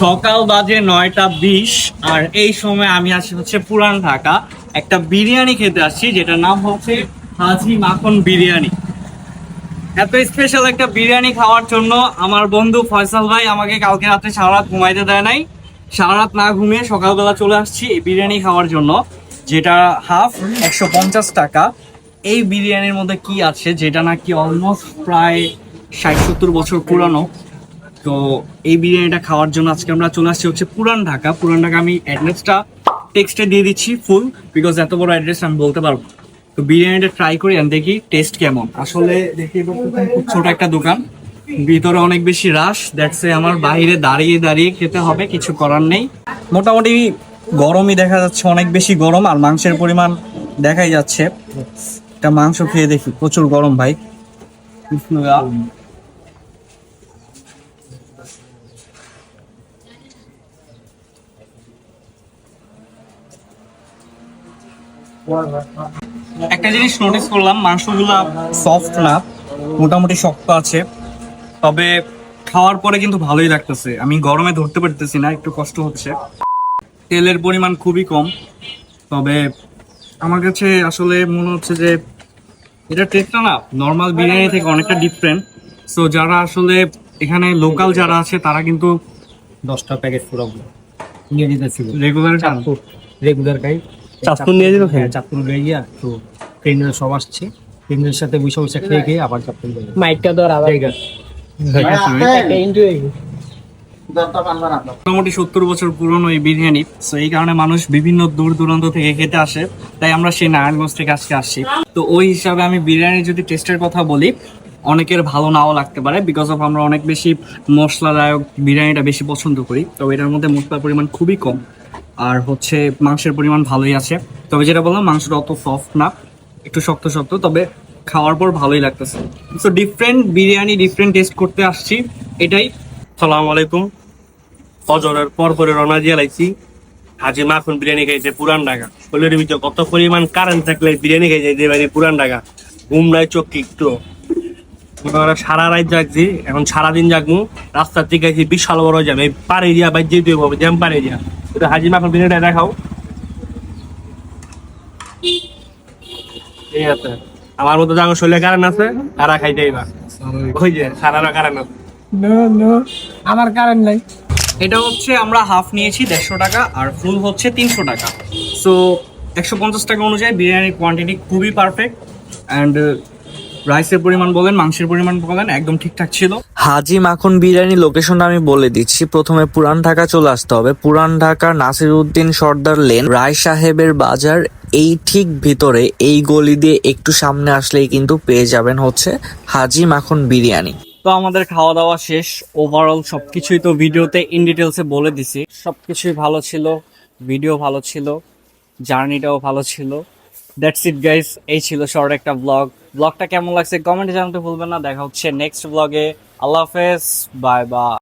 সকাল বাজে নয়টা বিশ, আর এই সময় আমি আসি হচ্ছে পুরান ঢাকা। একটা বিরিয়ানি খেতে আসছি, যেটার নাম হচ্ছে হাজি মাখন বিরিয়ানি। এত স্পেশাল একটা বিরিয়ানি খাওয়ার জন্য আমার বন্ধু ফয়সাল ভাই আমাকে কালকে রাতে সারা রাত ঘুমাইতে দেয় নাই। সারা রাত না ঘুমিয়ে সকালবেলা চলে আসছি এই বিরিয়ানি খাওয়ার জন্য, যেটা হাফ একশো পঞ্চাশ টাকা। এই বিরিয়ানির মধ্যে কি আছে, যেটা নাকি অলমোস্ট প্রায় ষাট সত্তর বছর পুরানো? তো এই বিরিয়ানিটা খাওয়ার জন্য আজকে আমরা চলে আসছি হচ্ছে পুরান ঢাকা। পুরান ঢাকা আমি অ্যাড্রেসটা টেক্সটে দিয়ে দিচ্ছি ফুল বিকজ এত বড় অ্যাড্রেস আমি বলতে পারব তো বিরিয়ানিটা ট্রাই করি and দেখি টেস্ট কেমন। আসলে দেখি খুব ছোট একটা দোকান। ভিতরে অনেক বেশি রাশ দ্যাটস আমার বাইরে দাঁড়িয়ে দাঁড়িয়ে খেতে হবে, কিছু করার নেই। মোটামুটি গরমই দেখা যাচ্ছে, অনেক বেশি গরম আর মাংসের পরিমাণ দেখাই যাচ্ছে। একটা মাংস খেয়ে দেখি, প্রচুর গরম ভাই। একটা জিনিস নোটিস করলাম মাংসগুলা সফট না মোটামুটি শক্ত আছে। তবে খাওয়ার পরে কিন্তু ভালোই লাগতেছে। আমি গরমে ধরতে পারতেছি না একটু কষ্ট হচ্ছে। তেলের পরিমাণ খুবই কম তবে আমার কাছে আসলে মনে হচ্ছে যে এটা টেস্টটা না নর্মাল বিরিয়ানি থেকে অনেকটা ডিফারেন্ট সো যারা আসলে এখানে লোকাল যারা আছে তারা কিন্তু দশটা প্যাকেট পুরো নিয়ে রেগুলার রেগুলার গাই চাঁদপুর নিয়ে যেতে হ্যাঁ চাঁদপুর লয়ে গিয়া তো ট্রেনের সব আসছে। ট্রেনের সাথে বসে বসে খেয়ে খেয়ে আবার চাঁদপুর মাইকটা ধর আবার। মোটামুটি সত্তর বছর পুরনো এই বিরিয়ানি। তো এই কারণে মানুষ বিভিন্ন দূর দূরান্ত থেকে খেতে আসে। তাই আমরা সেই নারায়ণগঞ্জ থেকে আজকে আসছি। তো ওই হিসাবে আমি বিরিয়ানি যদি টেস্টের কথা বলি অনেকের ভালো নাও লাগতে পারে। বিকজ অফ আমরা অনেক বেশি মশলাদায়ক বিরিয়ানিটা বেশি পছন্দ করি। তো এটার মধ্যে মশলার পরিমাণ খুবই কম। আর হচ্ছে মাংসের পরিমাণ ভালোই আছে। তবে যেটা বললাম, মাংসটা অত সফট না, একটু শক্ত শক্ত, তবে খাওয়ার পর ভালোই লাগতেছে। So different biryani different taste করতে আসছি। এটাই। সালাম আলাইকুম। ফজরের পর পরে রওনা দিয়ে লাইছি হাজি মাখন বিরিয়ানি খাইছে পুরান ঢাকা। হলের ভিতরে কত পরিমাণ কারেন্ট থাকলে বিরিয়ানি খাইছে যে বাড়ি পুরান ঢাকা। ঘুম নাই, চোখ একটু। করো সারা রাত জাগছি, এখন সারাদিন জাগমু রাস্তার দিকে বিশাল বড় জ্যাম। এই পাড়ি দিয়া বাই যেতে হবে, জ্যাম পাড়ে দিয়া। এটা হাজি মাখন বিরিয়ানিটা দেখাও। ঠিক আছে। আমার মতো যাগো শরীরে কারেন্ট আছে তারা খাইতে না ওই যে সারা কারেন্ট আছে। আমার কারেন্ট নাই। এটা হচ্ছে আমরা হাফ নিয়েছি দেড়শো টাকা আর ফুল হচ্ছে তিনশো টাকা। সো একশো পঞ্চাশ টাকা অনুযায়ী বিরিয়ানির কোয়ান্টিটি খুবই পারফেক্ট অ্যান্ড রাইসের পরিমাণ বলেন মাংসের পরিমাণ বলেন একদম ঠিকঠাক ছিল। হাজি মাখন বিরিয়ানি লোকেশনটা আমি বলে দিচ্ছি। প্রথমে পুরান ঢাকা চলে আসতে হবে। পুরান ঢাকা নাসির উদ্দিন সর্দার লেন রায় সাহেবের বাজার এই ঠিক ভিতরে এই গলি দিয়ে একটু সামনে আসলেই কিন্তু পেয়ে যাবেন হচ্ছে হাজি মাখন বিরিয়ানি। তো আমাদের খাওয়া দাওয়া শেষ। ওভারঅল সবকিছুই তো ভিডিওতে ইন ডিটেলসে বলে দিছি। সবকিছুই ভালো ছিল ভিডিও ভালো ছিল জার্নিটাও ভালো ছিল। দ্যাটস ইট গাইস এই ছিল শর্ট একটা ব্লগ ব্লগটা কেমন লাগছে? কমেন্টে জানাতে ভুলবেন না। দেখা হচ্ছে নেক্সট ব্লগে আল্লাহ হাফেজ। Bye bye